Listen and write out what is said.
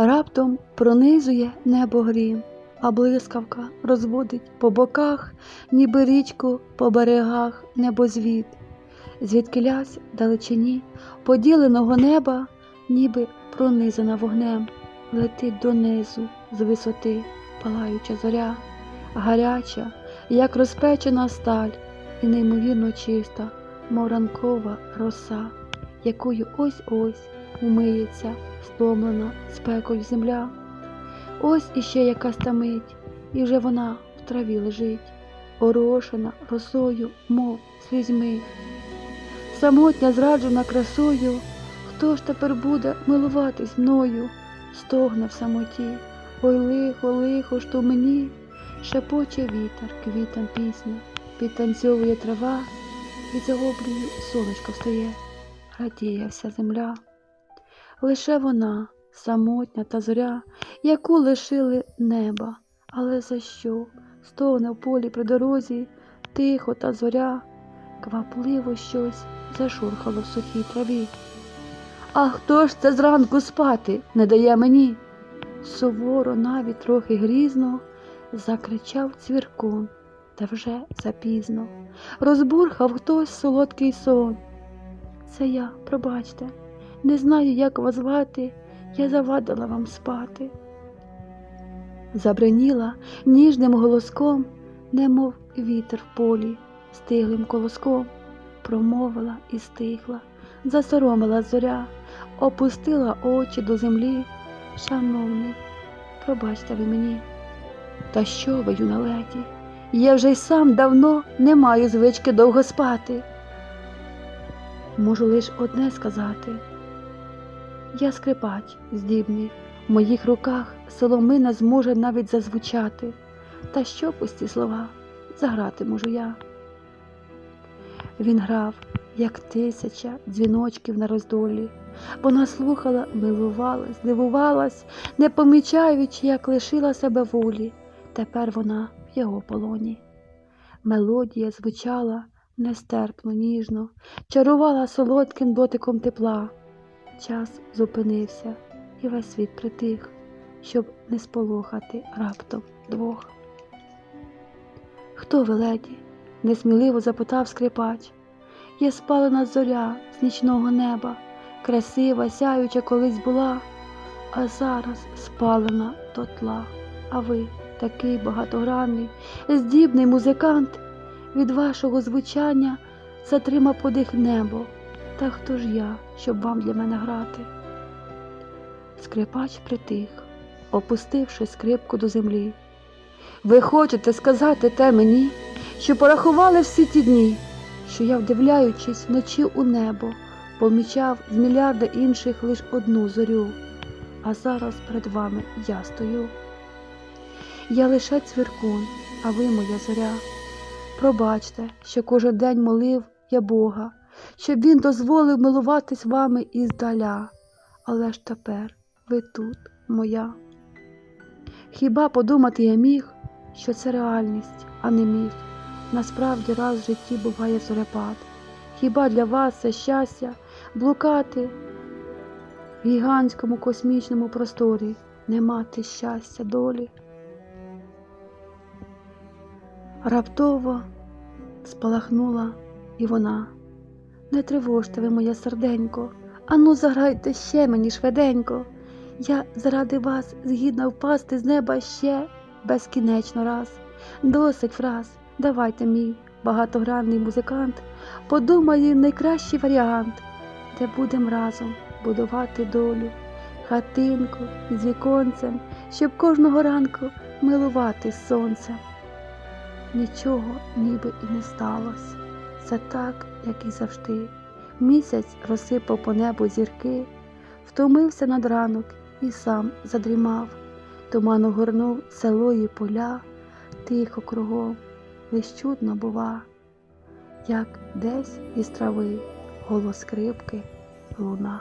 Раптом пронизує небо грім, а блискавка розводить по боках, ніби річку по берегах небозвід. Звідкилясь далечині поділеного неба, ніби пронизана вогнем, летить донизу з висоти палаюча зоря, гаряча, як розпечена сталь, і неймовірно чиста, мов ранкова роса, якою ось-ось умиється стомлена спекою земля. Ось іще якась та мить, і вже вона в траві лежить, орошена росою, мов слізьми. Самотня зраджена красою, хто ж тепер буде милуватись мною, стогне в самоті, ой лихо, лихо, що мені, шепоче вітер, квітам пісню, підтанцьовує трава, і за обрію сонечко встає, радіє вся земля. Лише вона, самотня та зоря, яку лишили неба, але за що стогне в полі при дорозі, тихо та зоря, квапливо щось зашурхало в сухій траві. А хто ж це зранку спати не дає мені? Суворо, навіть трохи грізно, закричав цвіркун, та вже запізно. Розбурхав хтось солодкий сон. Це я, пробачте, не знаю, як вас звати, я завадила вам спати. Забриніла ніжним голоском, немов вітер в полі, стиглим колоском, промовила і стихла, засоромила зоря, опустила очі до землі. Шановний, пробачте ви мені. Та що ви, юна леді? Я вже й сам давно не маю звички довго спати. Можу лиш одне сказати. Я скрипач здібний, в моїх руках соломина зможе навіть зазвучати. Та що пусті слова заграти можу я. Він грав, як тисяча дзвіночків на роздолі. Вона слухала, милувалась, дивувалась, не помічаючи, як лишила себе волі. Тепер вона в його полоні. Мелодія звучала нестерпно, ніжно, чарувала солодким дотиком тепла. Час зупинився, і весь світ притих, щоб не сполохати раптом двох. Хто ви, леді? несміливо запитав скрипач. Я спалена зоря з нічного неба, красива, сяюча колись була, а зараз спалена до тла. А ви такий багатогранний, здібний музикант, від вашого звучання затрима подих небо. Та хто ж я, щоб вам для мене грати? Скрипач притих, опустивши скрипку до землі. Ви хочете сказати те мені, що порахували всі ті дні, що я, вдивляючись вночі у небо, помічав з мільярда інших лиш одну зорю, а зараз перед вами я стою. Я лише цвіркун, а ви моя зоря. Пробачте, що кожен день молив я Бога, щоб він дозволив милуватись вами іздаля, але ж тепер ви тут, моя. Хіба подумати я міг, що це реальність, а не міф. Насправді раз в житті буває зорепад. Хіба для вас це щастя блукати в гігантському космічному просторі, не мати щастя долі? Раптово спалахнула і вона. Не тривожте ви, моє серденько, ану заграйте ще мені швиденько. Я заради вас згідна впасти з неба ще безкінечно раз. Досить фраз, давайте мій багатогранний музикант, подумає найкращий варіант, де будем разом будувати долю, хатинку з віконцем, щоб кожного ранку милувати сонцем. Нічого ніби і не сталося. Це так, як і завжди. Місяць розсипав по небу зірки, втомився над ранок і сам задрімав. Туман огорнув село і поля, тихо кругом, лиш чудно бува, як десь із трави голос скрипки луна.